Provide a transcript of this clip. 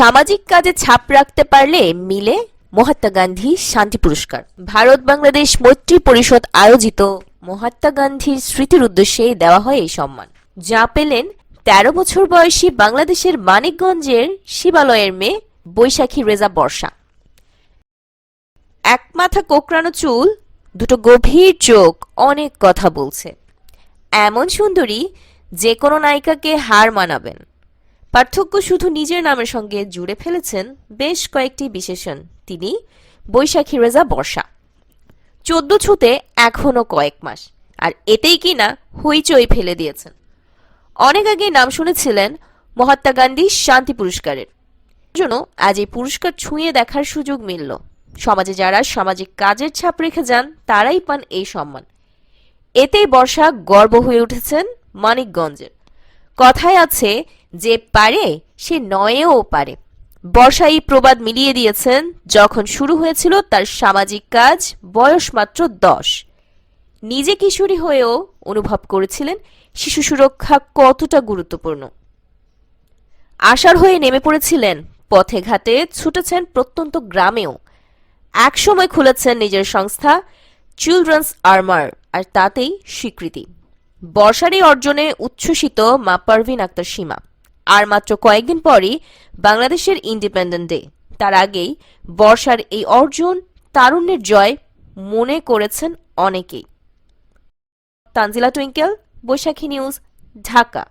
সামাজিক কাজে ছাপ রাখতে পারলে মিলে মহাত্মা গান্ধী শান্তি পুরস্কার। ভারত বাংলাদেশ মৈত্রী পরিষদ আয়োজিত মহাত্মা গান্ধীর স্মৃতির উদ্দেশ্যে দেওয়া হয় এই সম্মান। যা পেলেন তেরো বছর বয়সী বাংলাদেশের মানিকগঞ্জের শিবালয়ের মেয়ে বৈশাখী রেজা বর্ষা। এক মাথা কোকড়ানো চুল, দুটো গভীর চোখ, অনেক কথা বলছে। এমন সুন্দরী যে কোনো নায়িকাকে হার মানাবেন। পার্থক্য শুধু নিজের নামের সঙ্গে জুড়ে ফেলেছেন বেশ কয়েকটি বিশেষণ। তিনি বৈশাখী রেজা বর্ষা। চোদ্দ ছুতে এখনও কয়েক মাস। আর এতেই কিনা হইচই ফেলে দিয়েছেন। অনেক আগে নাম শুনেছিলেন মহাত্মা গান্ধী শান্তি পুরস্কারের। জন্য আজ এই পুরস্কার ছুঁয়ে দেখার সুযোগ মিলল। সমাজে যারা সামাজিক কাজের ছাপ রেখে যান, তারাই পান এই সম্মান। এতেই বর্ষা গর্ব হয়ে উঠেছেন মানিকগঞ্জের। কথায় আছে যে পারে, সে নয়েও পারে। বর্ষা এই প্রবাদ মিলিয়ে দিয়েছেন, যখন শুরু হয়েছিল তার সামাজিক কাজ, বয়স মাত্র দশ। নিজে কিশোরী হয়েও অনুভব করেছিলেন শিশু সুরক্ষা কতটা গুরুত্বপূর্ণ। আশার হয়ে নেমে পড়েছিলেন, পথে ঘাটে ছুটেছেন প্রত্যন্ত গ্রামেও। একসময় খুলেছেন নিজের সংস্থা চিলড্রেন্স আর্মার, আর তাতেই স্বীকৃতি। বর্ষার এই অর্জনে উচ্ছ্বসিত মা পারভিন আক্তার সীমা। আর মাত্র কয়েকদিন পরই বাংলাদেশের ইন্ডিপেন্ডেন্ট ডে। তার আগেই বর্ষার এই অর্জন, তারুণ্যের জয় মনে করেছেন অনেকেই। তানজিলা টুইঙ্কেল, বৈশাখী নিউজ, ঢাকা।